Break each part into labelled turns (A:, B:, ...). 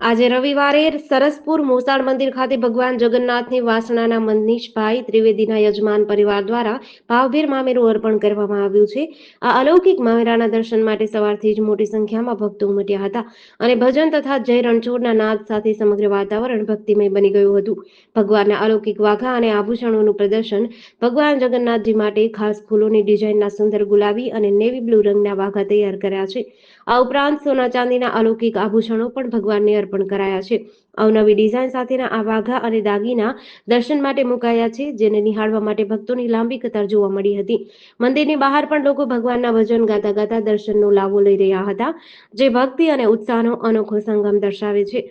A: આજે રવિવારે સરસપુર મોસાળ મંદિર ખાતે ભગવાન જગન્નાથની વાસણાના મનીષભાઈ ત્રિવેદીના યજમાન પરિવાર દ્વારા ભાવભેર મામેરું અર્પણ કરવામાં આવ્યું છે. આ અલૌકિક મામેરાના દર્શન માટે સવારથી જ મોટી સંખ્યામાં ભક્તો ઉમટ્યા હતા અને ભજન તથા જય રણછોડના નાદ સાથે સમગ્ર વાતાવરણ ભક્તિમય બની ગયું હતું. ભગવાનના અલૌકિક વાઘા અને આભૂષણોનું પ્રદર્શન ભગવાન જગન્નાથજી માટે ખાસ ફૂલોની ડિઝાઇનના સુંદર ગુલાબી અને નેવી બ્લુ રંગના વાઘા તૈયાર કર્યા છે. આ ઉપરાંત સોના ચાંદીના અલૌકિક આભૂષણો પણ ભગવાનને અર્પણ કરાયા છે. અવનવી ડિઝાઇન સાથેના આ વાઘા અને દાગીના દર્શન માટે મુકાયા છે, જેને નિહાળવા માટે ભક્તોની લાંબી કતાર જોવા મળી હતી. મંદિરની બહાર પણ લોકો ભગવાનના ભજન ગાતા ગાતા દર્શનનો લાવો લઈ રહ્યા હતા, જે ભક્તિ અને ઉત્સાહનો અનોખો સંગમ દર્શાવે છે.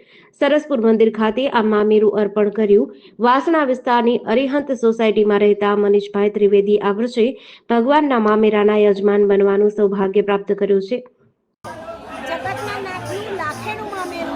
A: સરસપુર મંદિર ખાતે આ મામેરું અર્પણ કર્યું. વાસણા વિસ્તારની અરિહંત સોસાયટીમાં રહેતા મનીષભાઈ ત્રિવેદી આ વર્ષે ભગવાનના મામેરાના યજમાન બનવાનું સૌભાગ્ય પ્રાપ્ત કર્યું છે.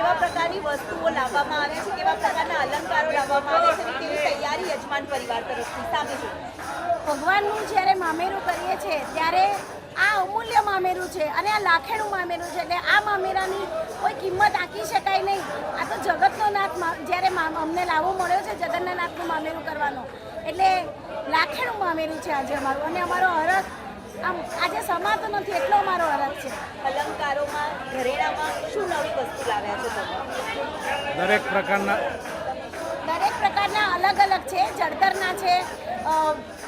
B: કેવા પ્રકારની વસ્તુઓ લાવવામાં આવે છે, કેવા પ્રકારના અલંકારો લાવવામાં આવે છે અને તૈયારી યજમાન પરિવાર તરફથી સામે છે?
C: ભગવાનનું જ્યારે મામેરું કરીએ છીએ ત્યારે આ અમૂલ્ય મામેરું છે અને આ લાખેણું મામેરું છે, એટલે આ મામેરાની કોઈ કિંમત આંકી શકાય નહીં. આ તો જગતનો નાથ જ્યારે અમને લાવો મળ્યો છે, જગન્નાથનું મામેરું કરવાનો. એટલે લાખેણું મામેરું છે આજે અમારું અને અમારો હરખ આમ આજે સમાતો નથી એટલો મારો અરજ છે.
B: અલંકારોમાં ઘરેણામાં શું નવી વસ્તુ લાવ્યા છે તમે?
D: દરેક પ્રકારના
C: દરેક પ્રકારના અલગ અલગ છે જળતરના છે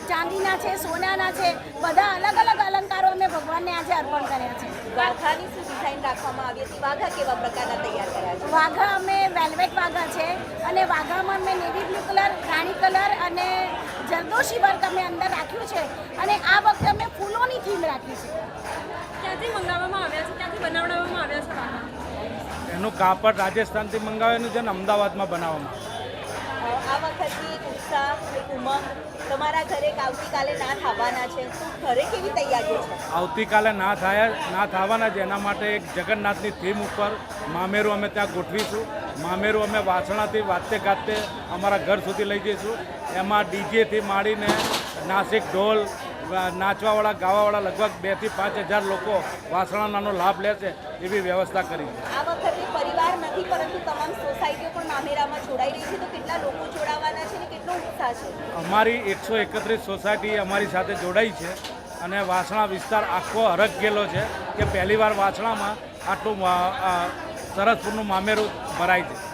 C: ચાંદીના છે સોનાના છે બધા અલગ અલગ અલંકારો અમે ભગવાનને આજે અર્પણ કર્યા છે.
B: વાઘાની શું ડિઝાઇન રાખવામાં આવી હતી? વાઘા કેવા પ્રકારના તૈયાર કર્યા છે?
C: વાઘા અમે વેલ્વેટ વાઘા છે અને વાઘામાં અમે નેવી બ્લુ કલર રાણી કલર અને જરદોશી વર્ક અમે અંદર રાખ્યું છે અને આ રાખી છે.
E: ક્યાંથી મંગાવવામાં આવ્યા છે? ક્યાંથી બનાવડાવવામાં આવ્યા છે વાઘા
D: એનું કાપડ રાજસ્થાનથી મંગાવેલું છે ને અમદાવાદમાં બનાવવામાં.
B: આ વખતની એક ઉત્સાહ એક ઉમંગ. તમારા ઘરે આવતીકાલે ના થવાના છે. ઘરે કેવી તૈયારીઓ છે?
D: આવતીકાલે ના થાય ના થવાના છે. એના માટે એક જગન્નાથની થીમ ઉપર મામેરું અમે ત્યાં ગોઠવીશું. મામેરું અમે વાસણાથી વાતે ગાતે અમારા ઘર સુધી લઈ જઈશું. એમાં ડીજેથી માંડીને નાસિક ઢોલ નાચવાવાળા ગાવાવાળા લગભગ બેથી પાંચ હજાર લોકો વાસણાનો લાભ લે છે એવી વ્યવસ્થા કરી છે.
B: આ વખતે પરિવાર નથી પરંતુ તમામ સોસાયટીઓ પણ મામેરામાં જોડાઈ રહી છે. તો કેટલા લોકો જોડાવાના છે અને કેટલો ઉત્સાહ છે?
D: અમારી એકસો એકત્રીસ સોસાયટી અમારી સાથે જોડાઈ છે અને વાસણા વિસ્તાર આખો હરક ગયેલો છે કે પહેલીવાર વાસણામાં આટલું સરસપુરનું મામેરું ભરાય છે.